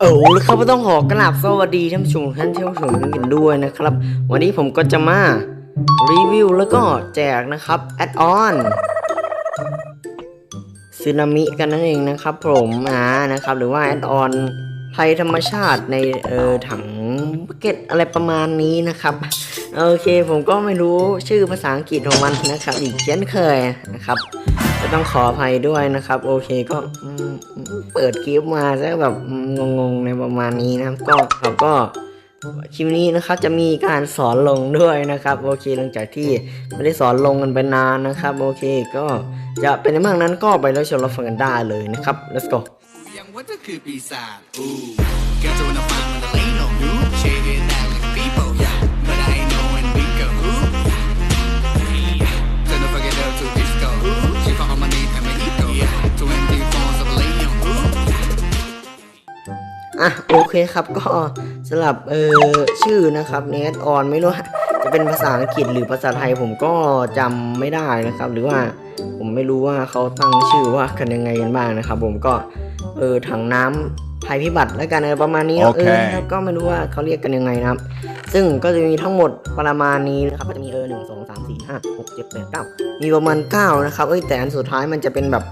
เออแล้วครับก็ต้องขอกราบสวัสดีท่านผู้ชมท่านที่รับชมกันด้วยนะครับ วันนี้ผมก็จะมารีวิวแล้วก็แจกนะครับแอดออนซึนามิกันนั่นเองนะครับ ผมอ่านะครับ หรือว่าแอดออนภัยธรรมชาติในเออถังเก็ตอะไรประมาณนี้นะครับ โอเคผมก็ไม่รู้ชื่อภาษาอังกฤษของมันนะครับ อีกเช่นเคยนะครับ ก็ต้องขออภัยด้วยนะครับ โอเคก็เปิดคลิปมาซะแบบงงๆในประมาณนี้นะครับ ก็เราก็คลิปนี้นะครับจะมีการสอนลงด้วยนะครับโอเคหลังจากที่ไม่ได้สอนลงกันไปนานนะครับโอเคก็จะเป็นในบ้างนั้นก็ไปแล้วชมรับฟังกันได้เลยนะครับ let's go ยังว่าจะคือปีศาจ อะโอเคครับก็สำหรับเออชื่อนะครับเนทออนไม่รู้ว่าจะเป็นภาษาอังกฤษหรือภาษาไทยผมก็จำไม่ได้นะครับ หรือว่าผมไม่รู้ว่าเขาตั้งชื่อว่ากันยังไงกันบ้างนะครับ ผมก็เออถังน้ำภัยพิบัติแล้วกันอะไรประมาณนี้นะโอเคเออนะครับก็ไม่รู้ว่าเขาเรียกกันยังไงนะครับ ซึ่งก็จะมีทั้งหมดประมาณนี้นะครับก็จะมีเออหนึ่งสองสามสี่ห้าหกเจ็ดแปดเก้ามีประมาณเก้านะครับเอ้ยแต่อันสุดท้ายมันจะเป็นแบบ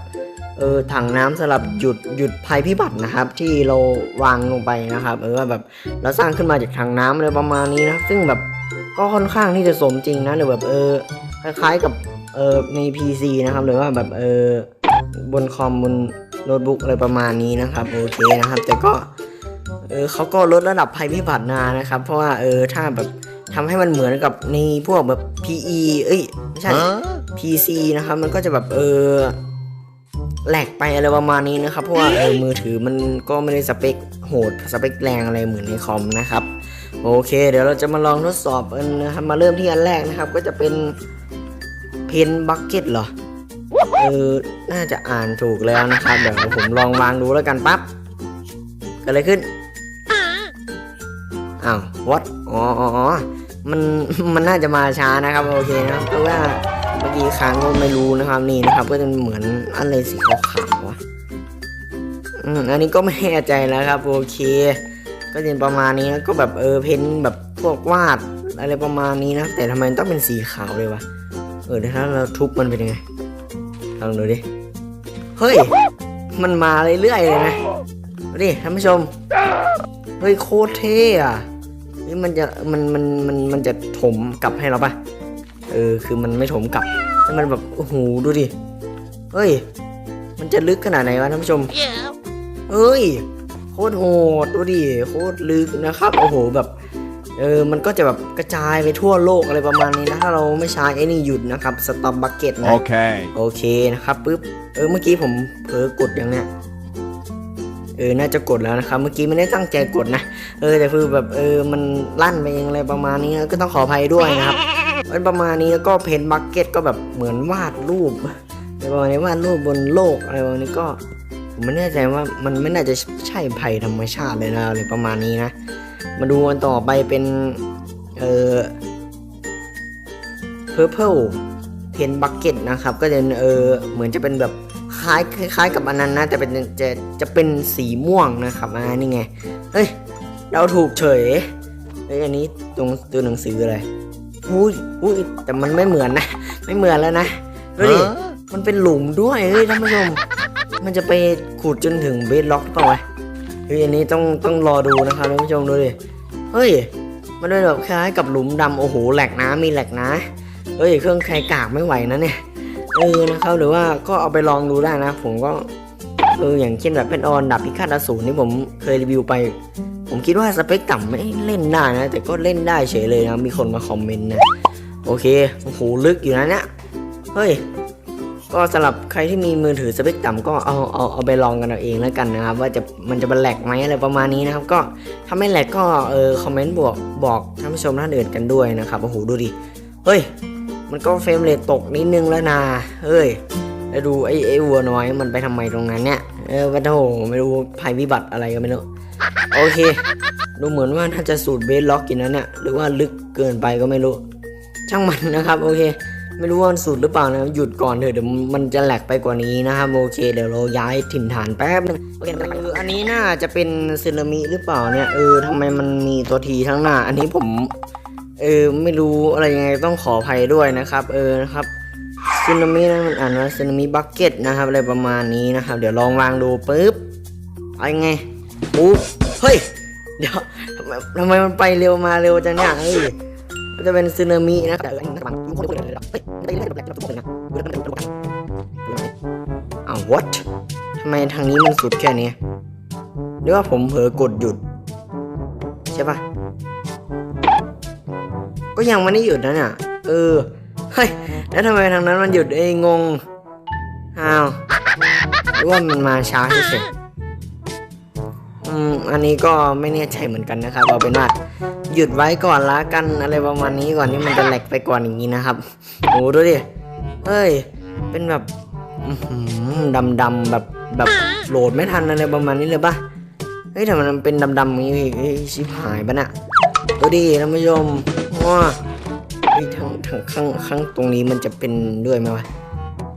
เออถังน้ำสำหรับหยุดหยุดภัยพิบัตินะครับ ที่เราวางลงไปนะครับเออแบบเราสร้างขึ้นมาจากถังน้ำอะไรประมาณนี้นะซึ่งแบบก็ค่อนข้างที่จะสมจริงนะหรือแบบเออคล้ายๆกับเออใน PC นะครับหรือว่าแบบเออบนคอมบนโน้ตบุ๊กอะไรประมาณนี้นะครับโอเคนะครับ แต่ก็เออเขาก็ลดระดับภัยพิบัตินานะครับ เพราะว่าเออถ้าแบบทำให้มันเหมือนกับในพวกแบบ PE เอ้ยไม่ใช่ PC นะครับ มันก็จะแบบเออ แหลกไปอะไรประมาณนี้นะครับ เพราะว่าเออมือถือมันก็ไม่ได้สเปคโหดสเปคแรงอะไรเหมือนในคอมนะครับ โอเค เดี๋ยวเราจะมาลองทดสอบกันนะครับ มาเริ่มที่อันแรกนะครับ ก็จะเป็นเพนบักเก็ตเหรอ เออ น่าจะอ่านถูกแล้วนะครับ เดี๋ยวผมลองวางดูแล้วกันปั๊บเกิดอะไรขึ้น อ้าว what อ๋ออ๋ออ๋อ มัน มันน่าจะมาช้านะครับ โอเคนะครับเพราะว่า เมื่อกี้ค้างก็ไม่รู้นะครับนี่นะครับ ก็จะเหมือนอะไรสีขาวๆอะอืมอันนี้ก็ไม่แน่ใจแล้วครับโอเค ก็จะประมาณนี้นะก็แบบเออเพ้นแบบพวกวาดอะไรประมาณนี้นะ แต่ทำไมต้องเป็นสีขาวเลยวะเออเดี๋ยวถ้าเราทุบมันเป็นยังไงลองดูดิเฮ้ย มันมาเรื่อยๆเลยนะดูดิท่านผู้ชมเฮ้ยโคตรเท่อะนี่มันจะมันมันมันมันจะถมกลับให้เราปะ เออคือมันไม่ถมกลับแต่มันแบบโอ้โหดูดิเฮ้ย มันจะลึกขนาดไหนวะท่านผู้ชมเฮ้ยโคตรโหดดูดิโคตรลึกนะครับโอ้โหแบบเออมันก็จะแบบกระจายไปทั่วโลกอะไรประมาณนี้นะถ้าเราไม่ใช้ไอ้นี่หยุดนะครับสตอมบักเก็ตนะ Okay. โอเคนะครับปุ๊บเออเมื่อกี้ผมเผลอกดอย่างเนี้ยเออ น่าจะกดแล้วนะครับ เมื่อกี้ไม่ได้ตั้งใจกดนะ เออ แต่คือแบบ เออ มันลั่นไปเองอะไรประมาณนี้นะก็ต้องขออภัยด้วยนะครับ มันประมาณนี้แล้วก็เพนบักเก็ตก็แบบเหมือนวาดรูปอะไรประมาณนี้วาดรูปบนโลกอะไรประมาณนี้ก็ผมไม่แน่ใจว่ามันไม่น่าจะใช่ภัยธรรมชาติเลยนะอะไรประมาณนี้นะ มาดูกันต่อไปเป็นเออ purple เพนบักเก็ตนะครับ ก็จะเออเหมือนจะเป็นแบบคล้ายคล้ายกับอันนั้นนะแต่เป็นจะจะเป็นสีม่วงนะครับอ่านี่ไงเฮ้ยเราถูกเฉยเฮ้ยอันนี้ตรงตัวหนังสืออะไร อุ้ยอุ้ยแต่มันไม่เหมือนนะ ไม่เหมือนแล้วนะดูดิมันเป็นหลุมด้วยเฮ้ยท่านผู้ชม มันจะไปขุดจนถึงเบสล็อกเปล่าวะเฮ้ยอันนี้ต้องต้องรอดูนะครับท่านผู้ชมดูดิ เฮ้ย มันเป็นแบบคล้ายกับหลุมดำโอ้โหแหลกน้ำมีแหลกนะ เฮ้ยเครื่องใครกากไม่ไหวนะเนี่ย เออนะครับหรือว่าก็เอาไปลองดูได้นะ ผมก็ เอออย่างเช่นแบบเป็นออนดับพิฆาตอสูรที่ผมเคยรีวิวไป ผมคิดว่าสเปคต่ำไม่เล่นได้นะ แต่ก็เล่นได้เฉยเลยนะมีคนมาคอมเมนต์นะโอเคโอ้โหลึกอยู่นะเนี่ยเฮ้ยก็สำหรับใครที่มีมือถือสเปคต่ำก็เอาเอาเอาไปลองกันเอาเองแล้วกันนะครับ ว่าจะมันจะเป็นแหลกไหมอะไรประมาณนี้นะครับ ก็ถ้าไม่แหลกก็เออคอมเมนต์บวกบอกท่านผู้ชมท่านอื่นกันด้วยนะครับโอ้โหดูดิเฮ้ย มันก็เฟรมเรทตกนิดนึงแล้วนะเฮ้ย แล้วดูไอ้ไอ้วัวน้อยมันไปทำไมตรงนั้นเนี่ย เออวัโธไม่รู้ภัยพิบัติอะไรก็ไม่รู้ โอเค ดูเหมือนว่าถ้าจะสูตรเบสล็อกกินนั้นเนี่ยหรือว่าลึกเกินไปก็ไม่รู้ ช่างมันนะครับ โอเค ไม่รู้ว่ามันสุดหรือเปล่านะหยุดก่อนเถอะเดี๋ยวมันจะแหลกไปกว่านี้นะครับ โอเค เดี๋ยวเราย้ายถิ่นฐานแป๊บนึงโอเคเอออันนี้น่าจะเป็นซึนามิหรือเปล่าเนี่ย เออทำไมมันมีตัวทีทั้างหน้า อันนี้ผม เออ ไม่รู้อะไรยังไงต้องขออภัยด้วยนะครับ เออนะครับ ซึนามินั่นมันอ่านว่าซึนามิบักเก็ตนะครับอะไรประมาณนี้นะครับ เดี๋ยวลองวางดูปุ๊บเอายังไงปุ๊บเฮ้ยเดี๋ยวทำไมทำไมมันไปเร็วมาเร็วจังเนี่ยเฮ้ยมันจะเป็นซึนามินะแต่เอออันนี้ระวังคนทุกคนเลยเฮ้ยไม่ได้แบบทุกคนนะดูแล้วมันเป็นตัวอ้าว what ทำไมทางนี้มันสุดแค่นี้หรือว่าผมเผลอกดหยุด ใช่ปะก็ยังไม่ได้หยุดนะเนี่ยเออ เฮ้ย แล้วทำไมทางนั้นมันหยุดเอ้งง อ้าวหรือว่ามันมาช้าเฉยๆอืม อันนี้ก็ไม่แน่ใจเหมือนกันนะครับเอาเป็นว่าหยุดไว้ก่อนละกันอะไรประมาณนี้ก่อนที่มันจะแหลกไปก่อนอย่างนี้นะครับโอ้ดูดิ เฮ้ย เป็นแบบดำดำแบบแบบโหลดไม่ทันอะไรประมาณนี้เลยปะเฮ้ยแต่มันเป็นดำดำอย่างนี้อีกเฮ้ยชิบหายปะน่ะดูดิท่านผู้ชมว้า ฮ้างข้างข้างตรงนี้มันจะเป็นด้วยไหมวะ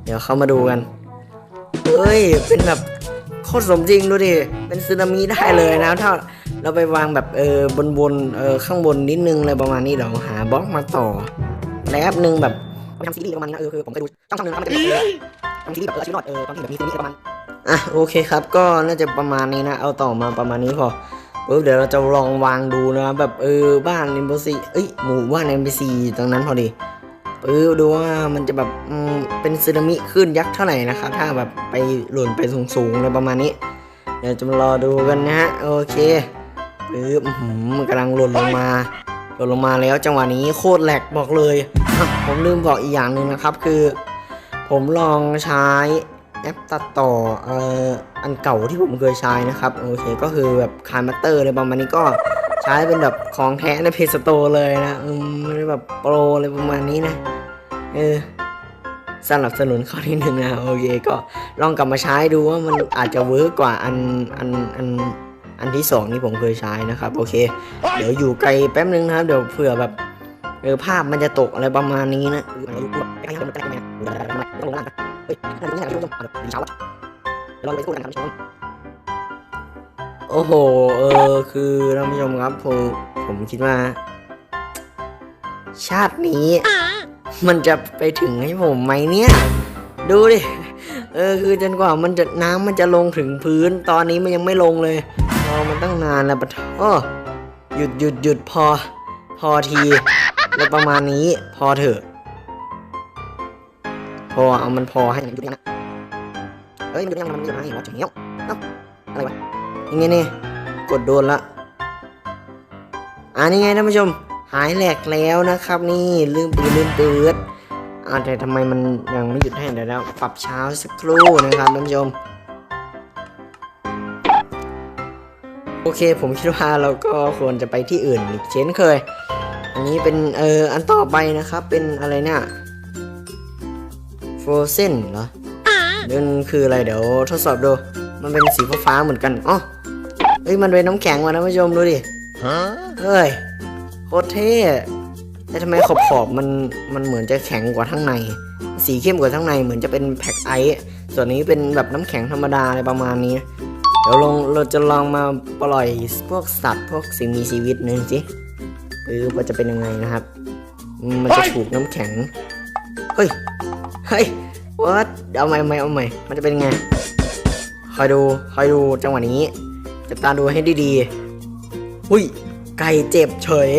เดี๋ยวเข้ามาดูกันเฮ้ย เป็นแบบโคตรสมจริงดูดิ เป็นสึนามิได้เลยนะถ้าเราไปวางแบบเออบนบนเออข้างบนนิดนึงอะไรประมาณนี้เดี๋ยวหาบล็อกมาต่อแป๊บนึงแบบไปทำซีรีส์ประมาณนี้นะเออคือผมไปดูช่องช่องนึงนะมันจะเป็นแบบทำซีรีส์แบบเออชีวิตรอดเออตอนที่แบบมีซีรีส์ประมาณอะโอเคครับก็น่าจะประมาณนี้นะเอาต่อมาประมาณนี้พอ ปุ๊บเดี๋ยวเราจะลองวางดูนะแบบเออบ้านเอ็มบซีเอ้ยหมู่บ้านเอ็มบซีตรงนั้นพอดีปุ๊บดูว่ามันจะแบบอืมเป็นสึนามิขึ้นยักษ์เท่าไหร่นะครับถ้าแบบไปหล่นไปสูงๆอะไรประมาณนี้ เดี๋ยวจะมารอดูกันนะฮะโอเคปึ๊บอื้อหืมันกำลังหล่นลงมาหล่นลงมาแล้วจังหวะนี้โคตรแหลกบอกเลย ผมลืมบอกอีกอย่างหนึ่งนะครับคือ ผมลองใช้ แอปตัดต่อเอ่ออันเก่าที่ผมเคยใช้นะครับโอเคก็คือแบบคาร์มัตเตอร์อะไรประมาณนี้ก็ใช้เป็นแบบของแท้ในเพจสโตร์เลยนะอืมไม่แบบโปรอะไรประมาณนี้นะเออสนับสนุนข้อที่หนึ่งนะโอเคก็ลองกลับมาใช้ดูว่ามันอาจจะเวิร์กกว่าอันอันอันอันที่สองที่ผมเคยใช้นะครับโอเค เดี๋ยวอยู่ไกลแป๊บนึงนะครับเดี๋ยวเผื่อแบบเออภาพมันจะตกอะไรประมาณนี้นะ เออมันรู้ใกล้ๆมันใกล้ๆไหมต้องลงล่างเฮ้ยนะผู้ชมดีเช้าอะเดี๋ยวเราไปสู้กันครับผู้ชมโอ้โห เออ คือท่านผู้ชมครับผมผมคิดว่า ชาตินี้ มันจะไปถึงให้ผมไหมเนี่ย ดูดิ เออ คือจนกว่ามันจะน้ำมันจะลงถึงพื้น ตอนนี้มันยังไม่ลงเลยรอมันตั้งนานแล้วปะโอ้หยุดหยุดหยุดพอ พอที แล้วประมาณนี้ พอเถอะ อเอามันพอให้หยุดยังนะเอ้ยมันหยุดยังมันหยุดให้หัวเฉียวเอ้าอะไรวะยังไงเนี่ยกดโดนละอ่านี่ไงท่านผู้ชม หายแหลกแล้วนะครับ นี่ลืมปืนลืมปืนอ่าแต่ทำไมมันยังไม่หยุดให้เดี๋ยวเราปรับเช้าสักครู่นะครับท่านผู้ชมโอเคผมคิดว่าเราก็ควรจะไปที่อื่นอีกเช่นเคย อันนี้เป็นเอออันต่อไปนะครับเป็นอะไรเนี่ย ฟรเซนเหรอเดินคืออะไรเดี๋ยวทดสอบดู มันเป็นสีฟ้าๆเหมือนกันอ๋อเฮ้ยมันเป็นน้ำแข็งว่ะท่านผู้ชมดูดิเฮ้ยโคตรเท่แต่ทำไมขอบขอบๆมันมันเหมือนจะแข็งกว่าข้างใน สีเข้มกว่าข้างในเหมือนจะเป็นแพ็กไอซ์ส่วนนี้เป็นแบบน้ำแข็งธรรมดาอะไรประมาณนี้ เดี๋ยวลองเราจะลองมาปล่อยพวกสัตว์พวกสิ่งมีชีวิตหนึงสิเออว่าจะเป็นยังไงนะครับอืมมันจะถูกน้ำแข็ง เฮ้ย เฮ้ยวัดเอาใหม่เอาใหม่เอาใหม่ มันจะเป็นไง คอยดู คอยดูจังหวะนี้จับตาดูให้ดีๆหุ้ย ไก่เจ็บเฉย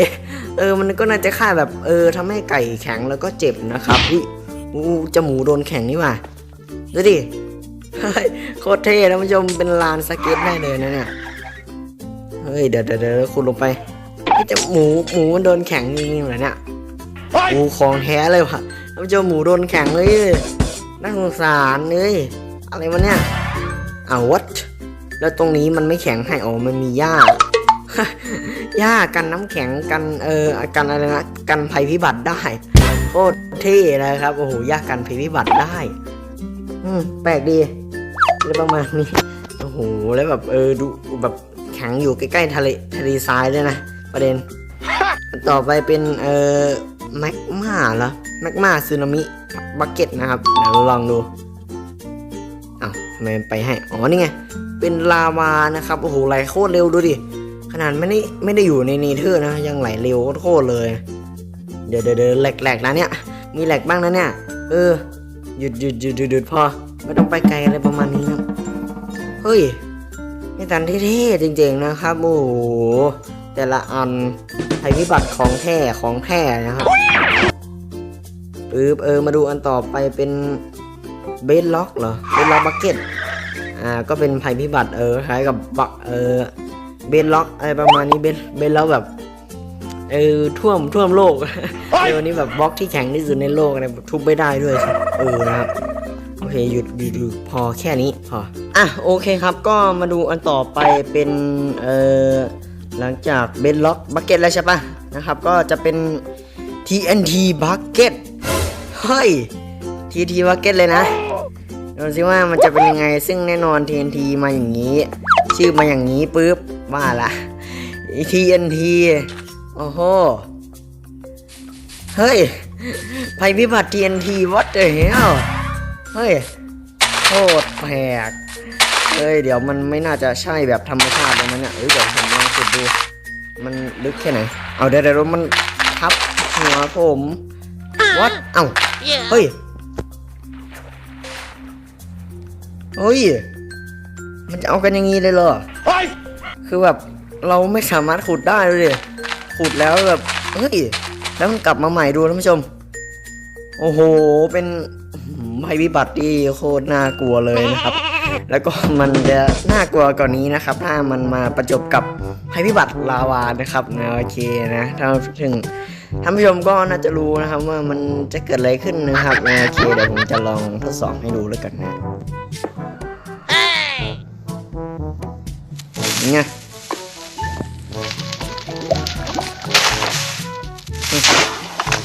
เออ มันก็น่าจะฆ่าแบบ เออทำให้ไก่แข็งแล้วก็เจ็บนะครับอุ้ยอู้จมูกโดนแข็งนี่ว่าดูดิเฮ้ยโคตรเท่นะผู้ชม เป็นลานสเก็ตได้เลยนะเนี่ย เฮ้ย เดี๋ยวเดี๋ยวเดี๋ยวคุณลงไปไอ้จะหมูหมูมันโดนแข็งจริงๆเหรอเนี่ย หมูของแท้เลยว่ะท่านผู้ชมหมูโดนแข็งเลยน่าสงสารเลยอะไรวะเนี่ยอ้าววัดแล้วตรงนี้มันไม่แข็งให้อ๋อมันมีหญ้าหญ้ากันน้ำแข็งกันเออกันอะไรนะกันภัยพิบัติได้โคตรเท่เลยครับโอ้โหหญ้ากันภัยพิบัติได้ อืมแปลกดีอะไรประมาณนี้โอ้โหแล้วแบบเออดูแบบแข็งอยู่ใกล้ๆทะเลทะเลทรายเลยนะประเด็น ต่อไปเป็นเออ แมกมาเหรอแมกมาซึนามิบักเก็ตนะครับเดี๋ยวลองดูอ้าวทำไมมันไปให้อ๋อนี่ไงเป็นลาวานะครับโอ้โหไหลโคตรเร็วดูดิขนาดไม่ได้ไม่ได้อยู่ในเนเธอร์นะ ยังไหลเร็วโคตรเลย เดี๋ยวเดี๋ยวแหลกๆนะเนี่ย มีแหลกบ้างนะเนี่ย เออหยุดหยุดหยุดหยุดหยุดพอ ไม่ต้องไปไกลอะไรประมาณนี้นะเฮ้ยนี่ตันเท่ๆจริงๆนะครับ โอ้โหแต่ละอัน ภัยพิบัติของแท้ของแท้นะครับปึ๊บเออมาดูอันต่อไปเป็นเบสล็อกเหรอเบสล็อกบักเก็ตอ่าก็เป็นภัยพิบัติเออคล้ายกับบักเออเบสล็อกอะไรประมาณนี้เบสเบสล็อกแบบเออท่วมท่วมโลกเออวันนี้แบบบล็อกที่แข็งที่สุดในโลกนะแบบทุบไม่ได้ด้วยครับเออนะครับโอเคหยุดหยุดหยุดพอแค่นี้พออะโอเคครับก็มาดูอันต่อไปเป็นเอ่อ หลังจากเบนล็อกบักเก็ตแล้วใช่ปะนะครับ ก็จะเป็น TNT Bucket เฮ้ย TNT Bucket เลยนะดูสิว่ามันจะเป็นยังไงซึ่งแน่นอน TNT มาอย่างนี้ ชื่อมาอย่างนี้ปุ๊บว่าละ TNT โอ้โหเฮ้ยภัยพิบัติ TNT what the hell เฮ้ยโคตรแปลกเฮ้ย เดี๋ยวมันไม่น่าจะใช่แบบธรรมชาติเลยนะเนี่ยเอ้ยเดี๋ยว ขุดดู มันลึกแค่ไหน เอาเดี๋ยวเดี๋ยวมันทับหัวผม what เอ้าเฮ้ย เฮ้ย มันจะเอากันอย่างนี้เลยเหรอ คือแบบเราไม่สามารถขุดได้เลยดิขุดแล้วแบบ เฮ้ย แล้วมันกลับมาใหม่ดูท่านผู้ชม โอ้โห เป็นภัยพิบัติที่โคตรน่ากลัวเลยนะครับ แล้วก็มันจะน่ากลัวกว่านนี้นะครับ ถ้ามันมาประจบกับ ภัยพิบัติลาวานะครับนะโอเคนะถ้าถึงท่านผู้ชมก็น่าจะรู้นะครับว่ามันจะเกิดอะไรขึ้นนะครับนะโอเคเดี๋ยวผมจะลองทดสอบให้ดูแล้วกันนะนี่ไง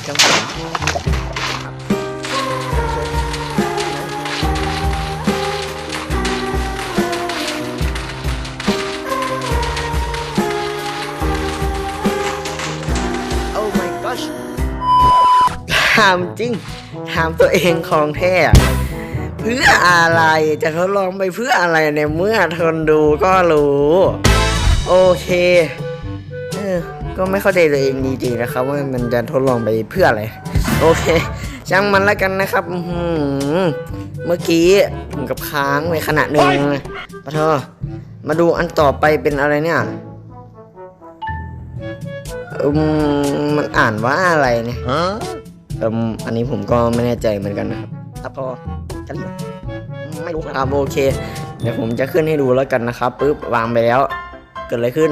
จังหวะามจริง ถามตัวเองของแท้เพื่ออะไรจะทดลองไปเพื่ออะไรในเมื่อทนดูก็รู้ โอเคเออก็ไม่เข้าใจตัวเองดีจริงนะครับ ว่ามันจะทดลองไปเพื่ออะไร โอเคช่างมันแล้วกันนะครับอืเมื่อกี้ถึงกับค้างในขณะหนึ่งปะเธอมาดูอันต่อไปเป็นอะไรเนี่ยอืมมันอ่านว่าอะไรเนี่ย เอืมอันนี้ผมก็ไม่แน่ใจเหมือนกันนะครับครับพอจะรีบไม่รู้นะครับโอเค เดี๋ยวผมจะขึ้นให้ดูแล้วกันนะครับปุ๊บวางไปแล้ว เกิดอะไรขึ้น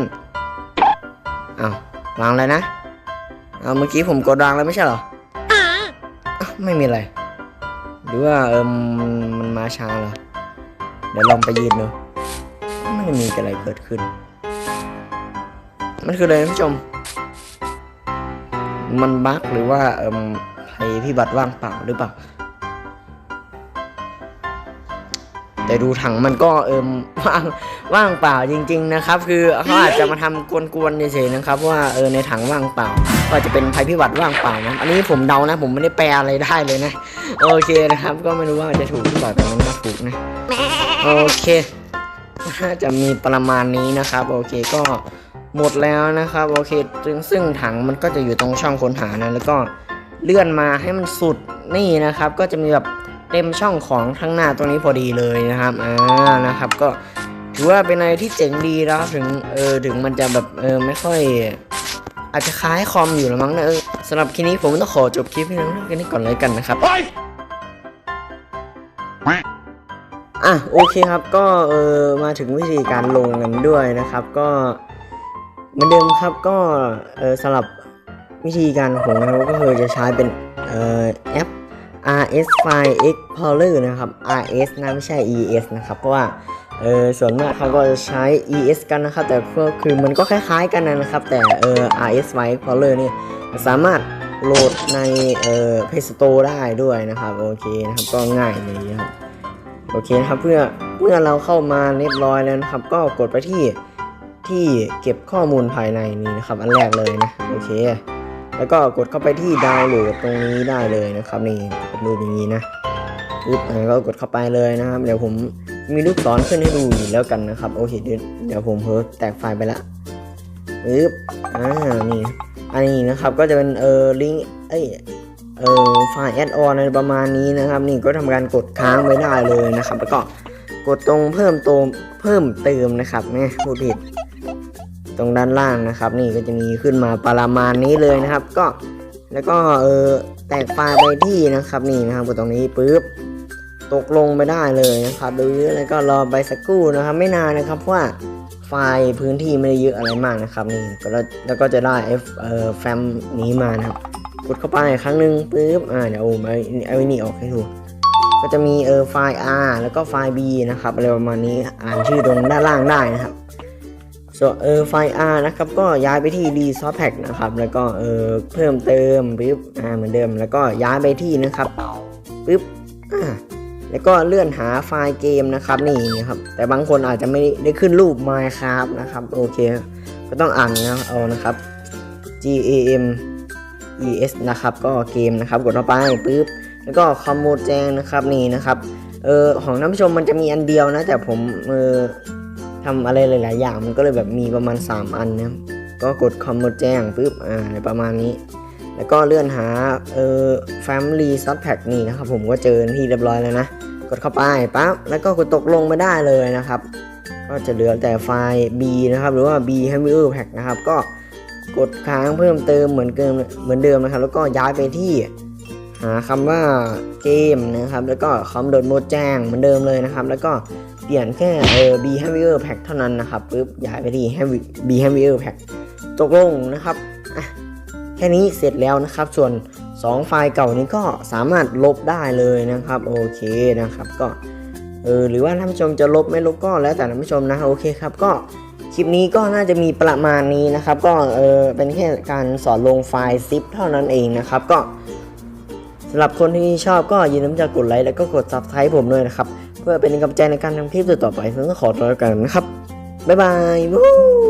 อ้าววางอะไรนะเอาเมื่อกี้ผมกดวางแล้วไม่ใช่เหรออ้าวไม่มีอะไร หรือว่าเออมันมาช้าเหรอเดี๋ยวลองไปยืนดูไม่ได้มีอะไรเกิดขึ้น มันคืออะไรท่านผู้ชม มันบั๊กหรือว่าเอ่ม ภัยพิบัติว่างเปล่าหรือเปล่า แต่ดูถังมันก็เอิมว่างว่างเปล่าจริง ๆ นะครับ คือเขาอาจจะมาทำกวนๆเฉยๆนะครับ ว่าเออในถังว่างเปล่า ก็จะเป็นภัยพิบัติว่างเปล่านะอันนี้ผมเดานะ ผมไม่ได้แปลอะไรได้เลยนะ โอเคนะครับ ก็ไม่รู้ว่าจะถูกหรือเปล่าแต่มันถูกนะโอเคน่าจะมีประมาณนี้นะครับ โอเคก็หมดแล้วนะครับ โอเคซึ่งซึ่งถังมันก็จะอยู่ตรงช่องค้นหานะ แล้วก็ เลื่อนมาให้มันสุดนี่นะครับ ก็จะมีแบบเต็มช่องของข้างหน้าตรงนี้พอดีเลยนะครับอ่านะครับ ก็ถือว่าเป็นอะไรที่เจ๋งดีนะครับถึงเออถึงมันจะแบบเออไม่ค่อย อาจจะคล้ายคอมอยู่แล้วมั้งนะเออสำหรับคลิปนี้ผมต้องขอจบคลิปให้น้องๆกันนี้ก่อนเลยกันนะครับอะโอเคครับก็เออมาถึงวิธีการลงกันด้วยนะครับ ก็เหมือนเดิมครับก็เออสำหรับ วิธีการของเราก็คือจะใช้เป็นเออแอป RS File Explorer นะครับ RS นะไม่ใช่ ES นะครับ เพราะว่าเออส่วนมากเขาก็จะใช้ ES กันนะครับ แต่ก็คือมันก็คล้ายๆกันนะครับ แต่เออ RS File Explorer นี่สามารถโหลดในเออ Play Store ได้ด้วยนะครับโอเคนะครับก็ง่ายเลยนะครับโอเคนะครับเพื่อเมื่อเราเข้ามาเรียบร้อยแล้วนะครับ ก็กดไปที่ที่เก็บข้อมูลภายในนี้นะครับ อันแรกเลยนะโอเค แล้วก็กดเข้าไปที่ดาวน์โหลดตรงนี้ได้เลยนะครับนี่เป็นรูปอย่างนี้นะปึ๊บอ่าก็กดเข้าไปเลยนะครับ เดี๋ยวผมมีลูกศรขึ้นให้ดูอยู่แล้วกันนะครับ โอเคเดี๋ยวผมเพิ่แตกไฟล์ไปละปึ๊บอ่านี่อันนี้นะครับก็จะเป็นเออลิงก์เอ้ยเออไฟล์แอดออนอะไรประมาณนี้นะครับ นี่ก็ทำการกดค้างไว้ได้เลยนะครับ แล้วก็กดตรงเพิ่มเติมเพิ่มเติมนะครับแม่พูดผิด ตรงด้านล่างนะครับ นี่ก็จะมีขึ้นมาประมาณนี้เลยนะครับ ก็แล้วก็เออแตกไฟล์ไปที่นะครับ นี่นะครับกดตรงนี้ปุ๊บตกลงไปได้เลยนะครับดูแล้วก็รอไปสักครู่นะครับ ไม่นานนะครับเพราะว่าไฟล์พื้นที่ไม่ได้เยอะอะไรมากนะครับ นี่ก็แล้วก็จะได้เอ่อแฟ้มนี้มานะครับกดเข้าไปครั้งหนึ่งปุ๊บอ่าเดี๋ยวเอาเอาเอาไอ้นี่ออกให้ดูก็จะมีเออไฟล์ R แล้วก็ไฟล์ B นะครับอะไรประมาณนี้อ่านชื่อตรงด้านล่างได้นะครับ ส่วนเออไฟล์ R นะครับก็ย้ายไปที่ d s o f t Pack นะครับแล้วก็เออเพิ่มเติมปุ๊บอ่าเหมือนเดิม แล้วก็ย้ายไปที่นะครับปุ๊บอ่าแล้วก็เลื่อนหาไฟล์เกมนะครับนี่นะครับแต่บางคนอาจจะไม่ได้ขึ้นรูป Minecraft นะครับโอเค ก็ต้องอ่านนะเอานะครับ G A M E S นะครับก็เกมนะครับกดเข้าไปปุ๊บแล้วก็คอมโมดแจ้งนะครับนี่นะครับเออของท่านผู้ชมมันจะมีอันเดียวนะแต่ผมเออ ทำอะไรหลาย ๆ อย่างมันก็เลยแบบมีประมาณ 3 อันนะก็กดคอมโมดแจ้งปุ๊บอ่าอะไรประมาณนี้ แล้วก็เลื่อนหาเอ่อ Family Sub Pack นี่นะครับผมก็เจอที่เรียบร้อยแล้วนะ กดเข้าไปปั๊บแล้วก็กดตกลงไม่ได้เลยนะครับ ก็จะเหลือแต่ไฟล์ B นะครับหรือว่า B Heavier Pack นะครับก็กดค้างเพิ่มเติมเหมือนเดิมเหมือนเดิมนะครับ แล้วก็ย้ายไปที่หาคำว่าเกมนะครับ แล้วก็คอมโดดโมดแจ้งเหมือนเดิมเลยนะครับ แล้วก็ ปลี่ยนแค่เออ b h a v i e r Pack เท่านั้นนะครับปุ๊บย้ายไปที่ b h a v i e r Pack ตกลงนะครับอะแค่นี้เสร็จแล้วนะครับ ส่วน 2 ไฟล์เก่านี้ก็สามารถลบได้เลยนะครับ โอเคนะครับก็เออหรือว่าท่านผู้ชมจะลบไม่ลบก็แล้วแต่ท่านผู้ชมนะโอเคครับก็คลิปนี้ก็น่าจะมีประมาณนี้นะครับ ก็เออเป็นแค่การสอนลงไฟล์ซิปเท่านั้นเองนะครับ ก็สำหรับคนที่ชอบก็อย่าลืมจะกดไลค์แล้วก็กด subscribe ผมด้วยนะครับ เพื่อเป็นกำลังใจในการทำคลิปต่อๆไปซึ่งก็ขอตัวแล้วกันนะครับ บ๊ายบายวู้